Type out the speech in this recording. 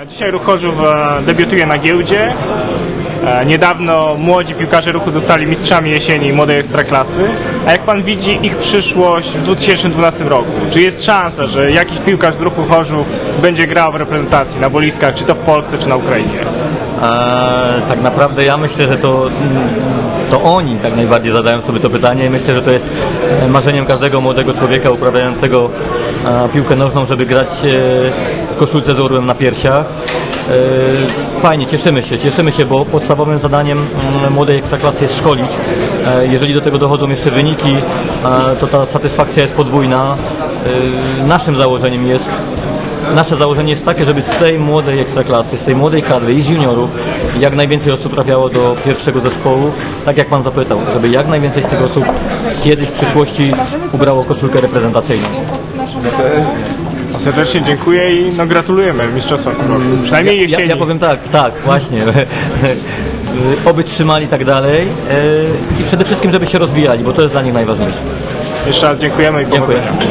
Dzisiaj Ruch e, debiutuje na giełdzie. E, Niedawno młodzi piłkarze ruchu zostali mistrzami jesieni młodej ekstraklasy. A jak pan widzi ich przyszłość w 2012 roku? Czy jest szansa, że jakiś piłkarz z ruchu Chorzów będzie grał w reprezentacji na boiskach, czy to w Polsce, czy na Ukrainie? Tak naprawdę ja myślę, że to, to oni tak najbardziej zadają sobie to pytanie i myślę, że to jest marzeniem każdego młodego człowieka uprawiającego piłkę nożną, żeby grać e, w koszulce z orłem na piersiach. E, Fajnie, cieszymy się, cieszymy się, bo podstawowym zadaniem mm, młodej ekstraklasy jest szkolić. E, Jeżeli do tego dochodzą jeszcze wyniki, to ta satysfakcja jest podwójna. Naszym założeniem jest Nasze założenie jest takie, żeby z tej młodej ekstraklasy, z tej młodej kadry i z juniorów jak najwięcej osób trafiało do pierwszego zespołu, tak jak Pan zapytał, żeby jak najwięcej z tych osób kiedyś w przyszłości ubrało koszulkę reprezentacyjną. Serdecznie dziękuję i no, gratulujemy Mistrzostwa. Przynajmniej Ja, ja, jesieni. ja powiem tak, tak, właśnie. Oby trzymali tak dalej e, i przede wszystkim, żeby się rozwijali, bo to jest dla nich najważniejsze. Jeszcze raz dziękujemy i Dziękuję. powodzenia.